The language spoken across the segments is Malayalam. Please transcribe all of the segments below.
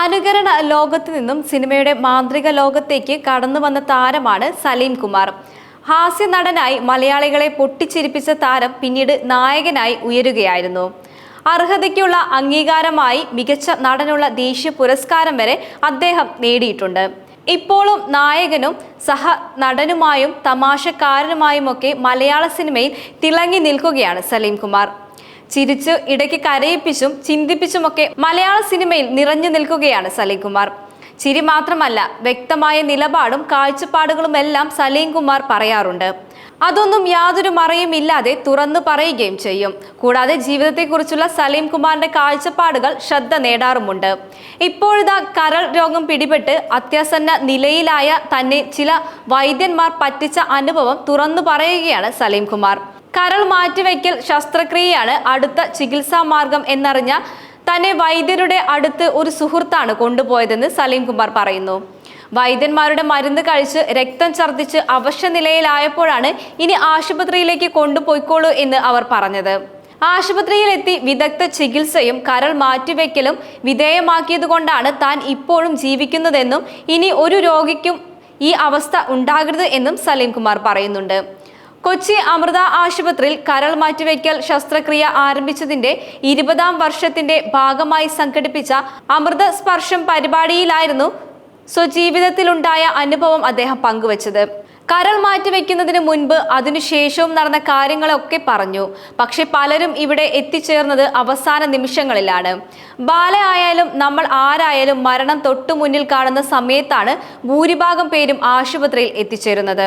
അനുകരണ ലോകത്ത് നിന്നും സിനിമയുടെ മാന്ത്രിക ലോകത്തേക്ക് കടന്നു വന്ന താരമാണ് സലീം കുമാർ. ഹാസ്യ നടനായി മലയാളികളെ പൊട്ടിച്ചിരിപ്പിച്ച താരം പിന്നീട് നായകനായി ഉയരുകയായിരുന്നു. അർഹതയ്ക്കുള്ള അംഗീകാരമായി മികച്ച നടനുള്ള ദേശീയ പുരസ്കാരം വരെ അദ്ദേഹം നേടിയിട്ടുണ്ട്. ഇപ്പോഴും നായകനും സഹ നടനുമായും തമാശക്കാരനുമായുമൊക്കെ മലയാള സിനിമയിൽ തിളങ്ങി നിൽക്കുകയാണ് സലീം കുമാർ. ചിരിച്ച് ഇടയ്ക്ക് കരയിപ്പിച്ചും ചിന്തിപ്പിച്ചുമൊക്കെ മലയാള സിനിമയിൽ നിറഞ്ഞു നിൽക്കുകയാണ് സലീം കുമാർ ചിരി മാത്രമല്ല വ്യക്തമായ നിലപാടും കാഴ്ചപ്പാടുകളും എല്ലാം സലീം കുമാർ പറയാറുണ്ട്. അതൊന്നും യാതൊരു മറയും ഇല്ലാതെ തുറന്നു പറയുകയും ചെയ്യും. കൂടാതെ ജീവിതത്തെക്കുറിച്ചുള്ള സലീം കുമാറിന്റെ കാഴ്ചപ്പാടുകൾ ശ്രദ്ധ നേടാറുമുണ്ട്. ഇപ്പോഴിതാ കരൾ രോഗം പിടിപെട്ട് അത്യാസന്ന നിലയിലായ തന്നെ ചില വൈദ്യന്മാർ പറ്റിച്ച അനുഭവം തുറന്നു പറയുകയാണ് സലീം കുമാർ കരൾ മാറ്റിവെക്കൽ ശസ്ത്രക്രിയയാണ് അടുത്ത ചികിത്സാ മാർഗം എന്നറിഞ്ഞ തന്നെ വൈദ്യരുടെ അടുത്ത് ഒരു സുഹൃത്താണ് കൊണ്ടുപോയതെന്ന് സലീം കുമാർ പറയുന്നു. വൈദ്യന്മാരുടെ മരുന്ന് കഴിച്ച് രക്തം ഛർദ്ദിച്ച് അവശനിലയിലായപ്പോഴാണ് ഇനി ആശുപത്രിയിലേക്ക് കൊണ്ടുപോയിക്കോളൂ എന്ന് അവർ പറഞ്ഞത്. ആശുപത്രിയിലെത്തി വിദഗ്ധ ചികിത്സയും കരൾ മാറ്റിവെക്കലും വിധേയമാക്കിയതുകൊണ്ടാണ് താൻ ഇപ്പോഴും ജീവിക്കുന്നതെന്നും ഇനി ഒരു രോഗിക്കും ഈ അവസ്ഥ ഉണ്ടാകരുത് എന്നും സലീം കുമാർ പറയുന്നുണ്ട്. കൊച്ചി അമൃത ആശുപത്രിയിൽ കരൾ മാറ്റിവെക്കൽ ശസ്ത്രക്രിയ ആരംഭിച്ചതിന്റെ ഇരുപതാം വർഷത്തിന്റെ ഭാഗമായി സംഘടിപ്പിച്ച അമൃത സ്പർശം പരിപാടിയിലായിരുന്നു സ്വജീവിതത്തിലുണ്ടായ അനുഭവം അദ്ദേഹം പങ്കുവച്ചത്. കരൾ മാറ്റിവെക്കുന്നതിന് മുൻപ് അതിനുശേഷവും നടന്ന കാര്യങ്ങളൊക്കെ പറഞ്ഞു. പക്ഷെ പലരും ഇവിടെ എത്തിച്ചേർന്നത് അവസാന നിമിഷങ്ങളിലാണ്. ബാല ആയാലും നമ്മൾ ആരായാലും മരണം തൊട്ടു മുന്നിൽ കാണുന്ന സമയത്താണ് ഭൂരിഭാഗം പേരും ആശുപത്രിയിൽ എത്തിച്ചേരുന്നത്.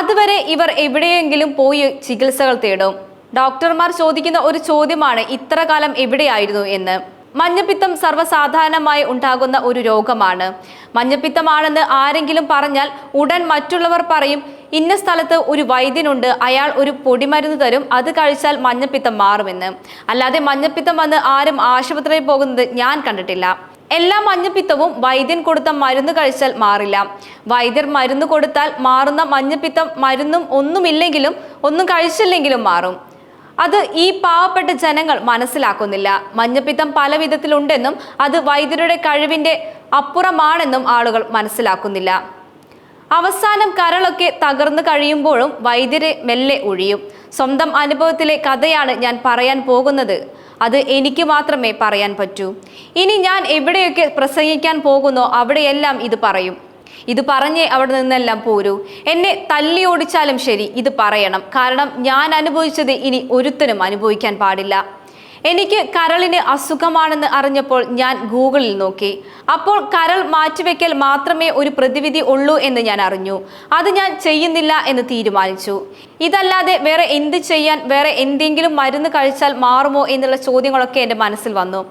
അതുവരെ ഇവർ എവിടെയെങ്കിലും പോയി ചികിത്സകൾ തേടും. ഡോക്ടർമാർ ചോദിക്കുന്ന ഒരു ചോദ്യമാണ് ഇത്ര കാലം എവിടെയായിരുന്നു എന്ന്. മഞ്ഞപ്പിത്തം സർവസാധാരണമായി ഉണ്ടാകുന്ന ഒരു രോഗമാണ്. മഞ്ഞപ്പിത്തമാണെന്ന് ആരെങ്കിലും പറഞ്ഞാൽ ഉടൻ മറ്റുള്ളവർ പറയും ഇന്ന സ്ഥലത്ത് ഒരു വൈദ്യനുണ്ട് അയാൾ ഒരു പൊടിമരുന്ന് തരും അത് കഴിച്ചാൽ മഞ്ഞപ്പിത്തം മാറുമെന്ന്. അല്ലാതെ മഞ്ഞപ്പിത്തം വന്ന് ആരും ആശുപത്രിയിൽ പോകുന്നത് ഞാൻ കണ്ടിട്ടില്ല. എല്ലാ മഞ്ഞപ്പിത്തവും വൈദ്യൻ കൊടുത്ത മരുന്ന് കഴിച്ചാൽ മാറില്ല. വൈദ്യർ മരുന്ന് കൊടുത്താൽ മാറുന്ന മഞ്ഞപ്പിത്തം മരുന്നും ഒന്നുമില്ലെങ്കിലും ഒന്നും കഴിച്ചില്ലെങ്കിലും മാറും. അത് ഈ പാവപ്പെട്ട ജനങ്ങൾ മനസ്സിലാക്കുന്നില്ല. മഞ്ഞപ്പിത്തം പല വിധത്തിലുണ്ടെന്നും അത് വൈദ്യരുടെ കഴിവിന്റെ അപ്പുറമാണെന്നും ആളുകൾ മനസ്സിലാക്കുന്നില്ല. അവസാനം കരളൊക്കെ തകർന്നു കഴിയുമ്പോഴും വൈദ്യരെ മെല്ലെ ഒഴിയും. സ്വന്തം അനുഭവത്തിലെ കഥയാണ് ഞാൻ പറയാൻ പോകുന്നത്. അത് എനിക്ക് മാത്രമേ പറയാൻ പറ്റൂ. ഇനി ഞാൻ എവിടെയൊക്കെ പ്രസംഗിക്കാൻ പോകുന്നോ അവിടെയെല്ലാം ഇത് പറയും. ഇത് പറഞ്ഞേ അവിടെ നിന്നെല്ലാം പോരൂ. എന്നെ തല്ലി ഓടിച്ചാലും ശരി ഇത് പറയണം. കാരണം ഞാൻ അനുഭവിച്ചത് ഇനി ഒരുത്തനും അനുഭവിക്കാൻ പാടില്ല. എനിക്ക് കരളിന് അസുഖമാണെന്ന് അറിഞ്ഞപ്പോൾ ഞാൻ ഗൂഗിളിൽ നോക്കി. അപ്പോൾ കരൾ മാറ്റിവെക്കൽ മാത്രമേ ഒരു പ്രതിവിധി ഉള്ളൂ എന്ന് ഞാൻ അറിഞ്ഞു. അത് ഞാൻ ചെയ്യുന്നില്ല എന്ന് തീരുമാനിച്ചു. ഇതല്ലാതെ വേറെ എന്ത് ചെയ്യാൻ വേറെ എന്തെങ്കിലും മരുന്ന് കഴിച്ചാൽ മാറുമോ എന്നുള്ള ചോദ്യങ്ങളൊക്കെ എന്റെ മനസ്സിൽ വന്നു.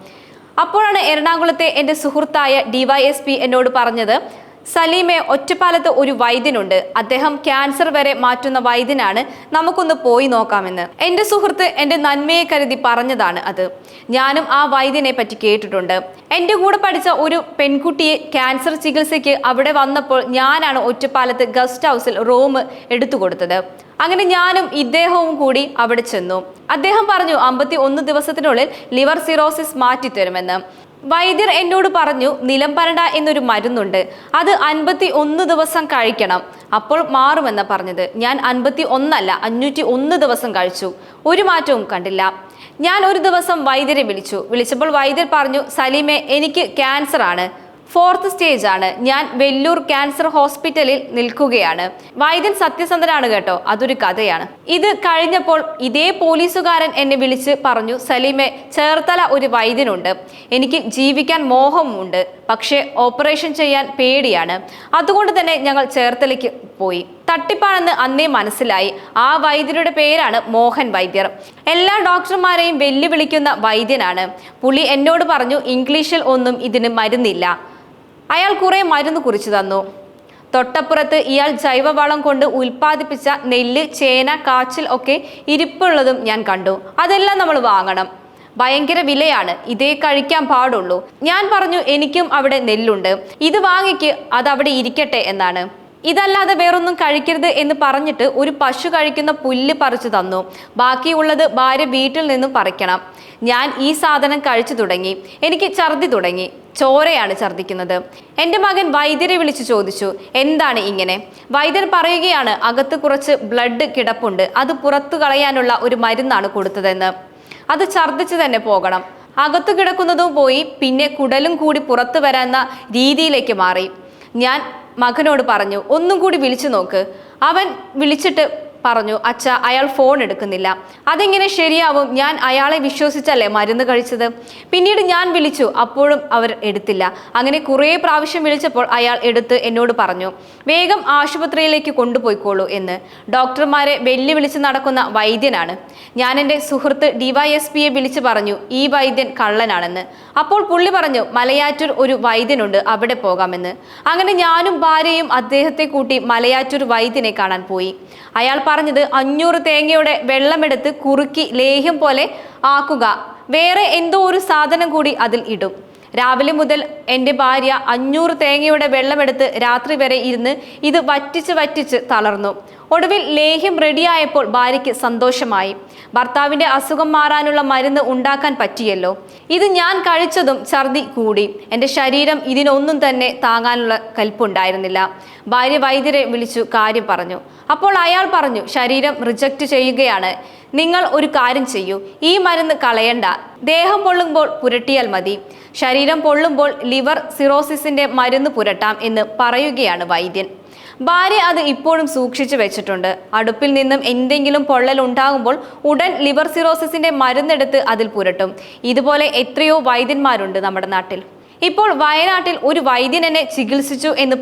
അപ്പോഴാണ് എറണാകുളത്തെ എന്റെ സുഹൃത്തായ ഡിവൈഎസ്പി എന്നോട് പറഞ്ഞത് സലീമെ ഒറ്റപ്പാലത്ത് ഒരു വൈദ്യനുണ്ട്. അദ്ദേഹം ക്യാൻസർ വരെ മാറ്റുന്ന വൈദ്യനാണ്. നമുക്കൊന്ന് പോയി നോക്കാമെന്ന്. എന്റെ സുഹൃത്ത് എന്റെ നന്മയെ കരുതി പറഞ്ഞതാണ് അത്. ഞാനും ആ വൈദ്യനെ പറ്റി കേട്ടിട്ടുണ്ട്. എന്റെ കൂടെ പഠിച്ച ഒരു പെൺകുട്ടിയെ ക്യാൻസർ ചികിത്സയ്ക്ക് അവിടെ വന്നപ്പോൾ ഞാനാണ് ഒറ്റപ്പാലത്ത് ഗസ്റ്റ് ഹൗസിൽ റൂം എടുത്തു കൊടുത്തത് അങ്ങനെ ഞാനും ഇദ്ദേഹവും കൂടി അവിടെ ചെന്നു. അദ്ദേഹം പറഞ്ഞു അമ്പത്തി ഒന്ന് ദിവസത്തിനുള്ളിൽ ലിവർ സിറോസിസ് മാറ്റിത്തരുമെന്ന്. വൈദ്യർ എന്നോട് പറഞ്ഞു നിലംപരണ്ട എന്നൊരു മരുന്നുണ്ട്. അത് അൻപത്തി ഒന്ന് ദിവസം കഴിക്കണം. അപ്പോൾ മാറുമെന്ന പറഞ്ഞത്. ഞാൻ അൻപത്തി ഒന്നല്ല അഞ്ഞൂറ്റി ഒന്ന് ദിവസം കഴിച്ചു. ഒരു മാറ്റവും കണ്ടില്ല. ഞാൻ ഒരു ദിവസം വൈദ്യരെ വിളിച്ചു. വിളിച്ചപ്പോൾ വൈദ്യർ പറഞ്ഞു സലീമെ എനിക്ക് ക്യാൻസർ ആണ്. ഫോർത്ത് സ്റ്റേജ് ആണ്. ഞാൻ വെല്ലൂർ ക്യാൻസർ ഹോസ്പിറ്റലിൽ നിൽക്കുകയാണ്. വൈദ്യൻ സത്യസന്ധനാണ് കേട്ടോ. അതൊരു കഥയാണ്. ഇത് കഴിഞ്ഞപ്പോൾ ഇതേ പോലീസുകാരൻ എന്നെ വിളിച്ച് പറഞ്ഞു സലീമെ ചേർത്തല ഒരു വൈദ്യനുണ്ട്. എനിക്ക് ജീവിക്കാൻ മോഹമുണ്ട്. പക്ഷേ ഓപ്പറേഷൻ ചെയ്യാൻ പേടിയാണ്. അതുകൊണ്ട് തന്നെ ഞങ്ങൾ ചേർത്തലയ്ക്ക് പോയി. തട്ടിപ്പാണെന്ന് അന്നേ മനസ്സിലായി. ആ വൈദ്യരുടെ പേരാണ് മോഹൻ വൈദ്യർ. എല്ലാ ഡോക്ടർമാരെയും വെല്ലുവിളിക്കുന്ന വൈദ്യനാണ്. പുളി എന്നോട് പറഞ്ഞു ഇംഗ്ലീഷിൽ ഒന്നും ഇതിന് മരുന്നില്ല. അയാൾ കുറെ മരുന്ന് കുറിച്ചു തന്നു. തൊട്ടപ്പുറത്ത് ഇയാൾ ജൈവവളം കൊണ്ട് ഉൽപ്പാദിപ്പിച്ച നെല്ല് ചേന കാച്ചിൽ ഒക്കെ ഇരിപ്പുള്ളതും ഞാൻ കണ്ടു. അതെല്ലാം നമ്മൾ വാങ്ങണം. ഭയങ്കര വിലയാണ്. ഇതേ കഴിക്കാൻ പാടുള്ളൂ. ഞാൻ പറഞ്ഞു എനിക്കും അവിടെ നെല്ലുണ്ട്. ഇത് വാങ്ങിക്ക്. അത് അവിടെ ഇരിക്കട്ടെ എന്നാണ്. ഇതല്ലാതെ വേറൊന്നും കഴിക്കരുത് എന്ന് പറഞ്ഞിട്ട് ഒരു പശു കഴിക്കുന്ന പുല്ല് പറിച്ചു തന്നു. ബാക്കിയുള്ളത് ഭാര്യ വീട്ടിൽ നിന്നും പറിക്കണം. ഞാൻ ഈ സാധനം കഴിച്ചു തുടങ്ങി. എനിക്ക് ഛർദി തുടങ്ങി. ചോരയാണ് ഛർദിക്കുന്നത്. എന്റെ മകൻ വൈദ്യരെ വിളിച്ചു ചോദിച്ചു എന്താണ് ഇങ്ങനെ? വൈദ്യൻ പറയുകയാണ് അകത്ത് കുറച്ച് ബ്ലഡ് കിടപ്പുണ്ട്. അത് പുറത്തു കളയാനുള്ള ഒരു മരുന്നാണ് കൊടുത്തതെന്ന്. അത് ഛർദിച്ച് തന്നെ പോകണം. അകത്തു കിടക്കുന്നതും പോയി പിന്നെ കുടലും കൂടി പുറത്തു വരാന്ന രീതിയിലേക്ക് മാറി. ഞാൻ മകനോട് പറഞ്ഞു ഒന്നും കൂടി വിളിച്ചു നോക്ക്. അവൻ വിളിച്ചിട്ട് പറഞ്ഞു അച്ഛ അയാൾ ഫോൺ എടുക്കുന്നില്ല. അതെങ്ങനെ ശരിയാവും? ഞാൻ അയാളെ വിശ്വസിച്ചല്ലേ മരുന്ന് കഴിച്ചത്? പിന്നീട് ഞാൻ വിളിച്ചു അപ്പോഴും അവർ എടുത്തില്ല. അങ്ങനെ കുറേ പ്രാവശ്യം വിളിച്ചപ്പോൾ അയാൾ എടുത്ത് എന്നോട് പറഞ്ഞു വേഗം ആശുപത്രിയിലേക്ക് കൊണ്ടുപോയിക്കോളൂ എന്ന്. ഡോക്ടർമാരെ വെല്ലുവിളിച്ച് നടക്കുന്ന വൈദ്യനാണ്. ഞാൻ എന്റെ സുഹൃത്ത് ഡിവൈഎസ്പിയെ വിളിച്ചു പറഞ്ഞു ഈ വൈദ്യൻ കള്ളനാണെന്ന്. അപ്പോൾ പുള്ളി പറഞ്ഞു മലയാറ്റൂർ ഒരു വൈദ്യനുണ്ട് അവിടെ പോകാമെന്ന്. അങ്ങനെ ഞാനും ഭാര്യയും അദ്ദേഹത്തെ കൂട്ടി മലയാറ്റൂർ വൈദ്യനെ കാണാൻ പോയി. അയാൾ പറഞ്ഞത് അഞ്ഞൂറ് തേങ്ങയുടെ വെള്ളമെടുത്ത് കുറുക്കി ലേഹ്യം പോലെ ആക്കുക. വേറെ എന്തോ ഒരു സാധനം കൂടി അതിൽ ഇടും. രാവിലെ മുതൽ എന്റെ ഭാര്യ അഞ്ഞൂറ് തേങ്ങയുടെ വെള്ളമെടുത്ത് രാത്രി വരെ ഇരുന്ന് ഇത് വറ്റിച്ച് വറ്റിച്ച് തളർന്നു. ഒടുവിൽ ലേഹ്യം റെഡിയായപ്പോൾ ഭാര്യയ്ക്ക് സന്തോഷമായി. ഭർത്താവിന്റെ അസുഖം മാറാനുള്ള മരുന്ന് ഉണ്ടാക്കാൻ പറ്റിയല്ലോ. ഇത് ഞാൻ കഴിച്ചതും ഛർദി കൂടി. എന്റെ ശരീരം ഇതിനൊന്നും തന്നെ താങ്ങാനുള്ള കൽപ്പുണ്ടായിരുന്നില്ല. ഭാര്യ വൈദ്യരെ വിളിച്ചു കാര്യം പറഞ്ഞു. അപ്പോൾ അയാൾ പറഞ്ഞു ശരീരം റിജക്റ്റ് ചെയ്യുകയാണ്. നിങ്ങൾ ഒരു കാര്യം ചെയ്യൂ. ഈ മരുന്ന് കളയണ്ട. ദേഹം പൊള്ളുമ്പോൾ പുരട്ടിയാൽ മതി. ശരീരം പൊള്ളുമ്പോൾ ലിവർ സിറോസിസിന്റെ മരുന്ന് പുരട്ടാം എന്ന് പറയുകയാണ് വൈദ്യൻ. ഭാര്യ അത് ഇപ്പോഴും സൂക്ഷിച്ചു വെച്ചിട്ടുണ്ട്. അടുപ്പിൽ നിന്നും എന്തെങ്കിലും പൊള്ളൽ ഉണ്ടാകുമ്പോൾ ഉടൻ ലിവർ സിറോസിസിന്റെ മരുന്നെടുത്ത് അതിൽ പുരട്ടും. ഇതുപോലെ എത്രയോ വൈദ്യന്മാരുണ്ട് നമ്മുടെ നാട്ടിൽ. ഇപ്പോൾ വയനാട്ടിൽ ഒരു വൈദ്യൻ എന്നെ ചികിത്സിച്ചു എന്ന്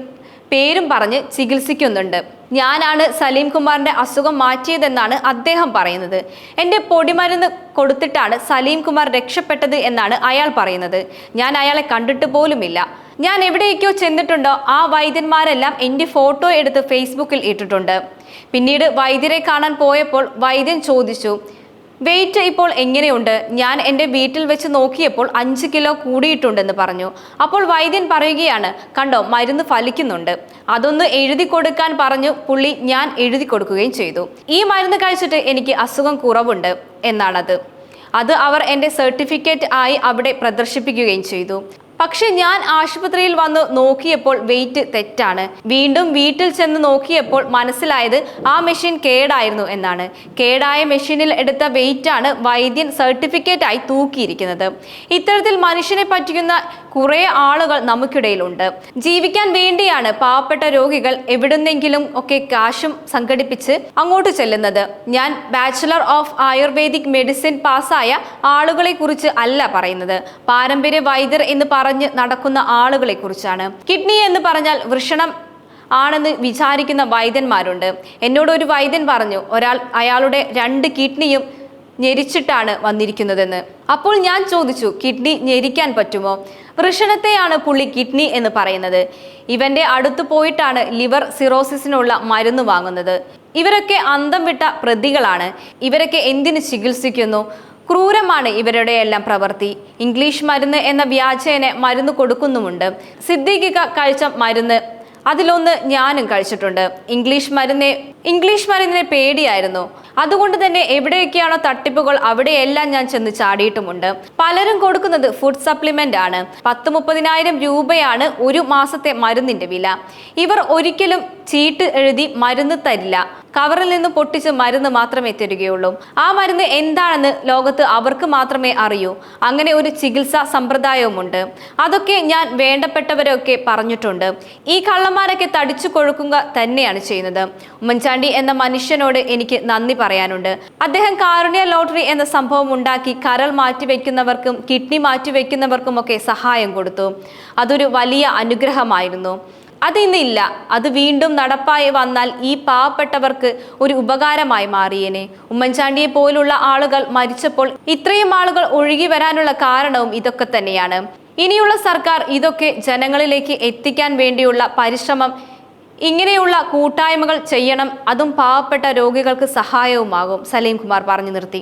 പേരും പറഞ്ഞ് ചികിത്സിക്കുന്നുണ്ട്. ഞാനാണ് സലീം കുമാറിന്റെ അസുഖം മാറ്റിയതെന്നാണ് അദ്ദേഹം പറയുന്നത്. എന്റെ പൊടിമരുന്ന് കൊടുത്തിട്ടാണ് സലീം കുമാർ രക്ഷപ്പെട്ടത് എന്നാണ് അയാൾ പറയുന്നത്. ഞാൻ അയാളെ കണ്ടിട്ട് പോലുമില്ല. ഞാൻ എവിടേക്കോ ചെന്നിട്ടുണ്ടോ ആ വൈദ്യന്മാരെല്ലാം എന്റെ ഫോട്ടോ എടുത്ത് ഫേസ്ബുക്കിൽ ഇട്ടിട്ടുണ്ട്. പിന്നീട് വൈദ്യരെ കാണാൻ പോയപ്പോൾ വൈദ്യൻ ചോദിച്ചു വെയിറ്റ് ഇപ്പോൾ എങ്ങനെയുണ്ട്? ഞാൻ എന്റെ വീട്ടിൽ വെച്ച് നോക്കിയപ്പോൾ അഞ്ച് കിലോ കൂടിയിട്ടുണ്ടെന്ന് പറഞ്ഞു. അപ്പോൾ വൈദ്യൻ പറയുകയാണ് കണ്ടോ മരുന്ന് ഫലിക്കുന്നുണ്ട്. അതൊന്ന് എഴുതി കൊടുക്കാൻ പറഞ്ഞു. പുള്ളി ഞാൻ എഴുതി കൊടുക്കുകയും ചെയ്തു. ഈ മരുന്ന് കഴിച്ചിട്ട് എനിക്ക് അസുഖം കുറവുണ്ട് എന്നാണത്. അത് അവർ എന്റെ സർട്ടിഫിക്കറ്റ് ആയി അവിടെ പ്രദർശിപ്പിക്കുകയും ചെയ്തു. പക്ഷെ ഞാൻ ആശുപത്രിയിൽ വന്ന് നോക്കിയപ്പോൾ വെയിറ്റ് തെറ്റാണ്. വീണ്ടും വീട്ടിൽ ചെന്ന് നോക്കിയപ്പോൾ മനസ്സിലായത് ആ മെഷീൻ കേടായിരുന്നു എന്നാണ്. കേടായ മെഷീനിൽ എടുത്ത വെയിറ്റാണ് വൈദ്യൻ സർട്ടിഫിക്കറ്റ് ആയി തൂക്കിയിരിക്കുന്നത്. ഇത്തരത്തിൽ മനുഷ്യനെ പറ്റിക്കുന്ന കുറേ ആളുകൾ നമുക്കിടയിലുണ്ട്. ജീവിക്കാൻ വേണ്ടിയാണ് പാവപ്പെട്ട രോഗികൾ എവിടുന്നെങ്കിലും ഒക്കെ കാശും സംഘടിപ്പിച്ച് അങ്ങോട്ട് ചെല്ലുന്നത്. ഞാൻ ബാച്ചിലർ ഓഫ് ആയുർവേദിക് മെഡിസിൻ പാസ്സായ ആളുകളെ കുറിച്ച് അല്ല പറയുന്നത്. പാരമ്പര്യ വൈദ്യർ എന്ന് പറഞ്ഞ് നടക്കുന്ന ആളുകളെ കുറിച്ചാണ് കിഡ്നി എന്ന് പറഞ്ഞാൽ വൃഷണം ആണെന്ന് വിചാരിക്കുന്ന വൈദ്യന്മാരുണ്ട്. എന്നോട് ഒരു വൈദ്യൻ പറഞ്ഞു ഒരാൾ അയാളുടെ രണ്ട് കിഡ്നിയും ഞെരിച്ചിട്ടാണ് വന്നിരിക്കുന്നതെന്ന്. അപ്പോൾ ഞാൻ ചോദിച്ചു കിഡ്നി ഞെരിക്കാൻ പറ്റുമോ? വൃഷണത്തെയാണ് പുള്ളി കിഡ്നി എന്ന് പറയുന്നത്. ഇവന്റെ അടുത്ത് പോയിട്ടാണ് ലിവർ സിറോസിസിനുള്ള മരുന്ന് വാങ്ങുന്നത്. ഇവരൊക്കെ അന്തം വിട്ട പ്രതികളാണ്. ഇവരൊക്കെ എന്തിനു ചികിത്സിക്കുന്നു? ക്രൂരമാണ് ഇവരുടെ എല്ലാം പ്രവൃത്തി. ഇംഗ്ലീഷ് മരുന്ന് എന്ന വ്യാജേന മരുന്ന് കൊടുക്കുന്നുമുണ്ട്. സിദ്ദീഖിക കഴിച്ച മരുന്ന്. അതിലൊന്ന് ഞാനും കഴിച്ചിട്ടുണ്ട്. ഇംഗ്ലീഷ് മരുന്നെ ഇംഗ്ലീഷ് മരുന്നിനെ പേടിയായിരുന്നു. അതുകൊണ്ട് തന്നെ എവിടെയൊക്കെയാണോ തട്ടിപ്പുകൾ അവിടെയെല്ലാം ഞാൻ ചെന്ന് ചാടിയിട്ടുമുണ്ട്. പലരും കൊടുക്കുന്നത് ഫുഡ് സപ്ലിമെന്റ് ആണ്. പത്ത് മുപ്പതിനായിരം രൂപയാണ് ഒരു മാസത്തെ മരുന്നിന്റെ വില. ഇവർ ഒരിക്കലും ചീട്ട് എഴുതി മരുന്ന് തരില്ല. കവറിൽ നിന്ന് പൊട്ടിച്ച് മരുന്ന് മാത്രമേ തരികയുള്ളൂ. ആ മരുന്ന് എന്താണെന്ന് ലോകത്ത് അവർക്ക് മാത്രമേ അറിയൂ. അങ്ങനെ ഒരു ചികിത്സാ സമ്പ്രദായവുമുണ്ട്. അതൊക്കെ ഞാൻ വേണ്ടപ്പെട്ടവരൊക്കെ പറഞ്ഞിട്ടുണ്ട്. ഈ കള്ളന്മാരൊക്കെ തടിച്ചു കൊഴുക്കുക തന്നെയാണ് ചെയ്യുന്നത്. ഉമ്മൻചാണ്ടി എന്ന മനുഷ്യനോട് എനിക്ക് നന്ദി പറയാനുണ്ട്. അദ്ദേഹം കാരുണ്യ ലോട്ടറി എന്ന സംഭവം ഉണ്ടാക്കി കരൾ മാറ്റിവെക്കുന്നവർക്കും കിഡ്നി മാറ്റിവെക്കുന്നവർക്കും ഒക്കെ സഹായം കൊടുത്തു. അതൊരു വലിയ അനുഗ്രഹമായിരുന്നു. അത് ഇന്നില്ല അത് വീണ്ടും നടപ്പായി വന്നാൽ ഈ പാവപ്പെട്ടവർക്ക് ഒരു ഉപകാരമായി മാറിയേനെ. ഉമ്മൻചാണ്ടിയെ പോലുള്ള ആളുകൾ മരിച്ചപ്പോൾ ഇത്രയും ആളുകൾ ഒഴുകി വരാനുള്ള കാരണവും ഇതൊക്കെ തന്നെയാണ്. ഇനിയുള്ള സർക്കാർ ഇതൊക്കെ ജനങ്ങളിലേക്ക് എത്തിക്കാൻ വേണ്ടിയുള്ള പരിശ്രമം ഇങ്ങനെയുള്ള കൂട്ടായ്മകൾ ചെയ്യണം. അതും പാവപ്പെട്ട രോഗികൾക്ക് സഹായവുമാകും. സലീം കുമാർ പറഞ്ഞു നിർത്തി.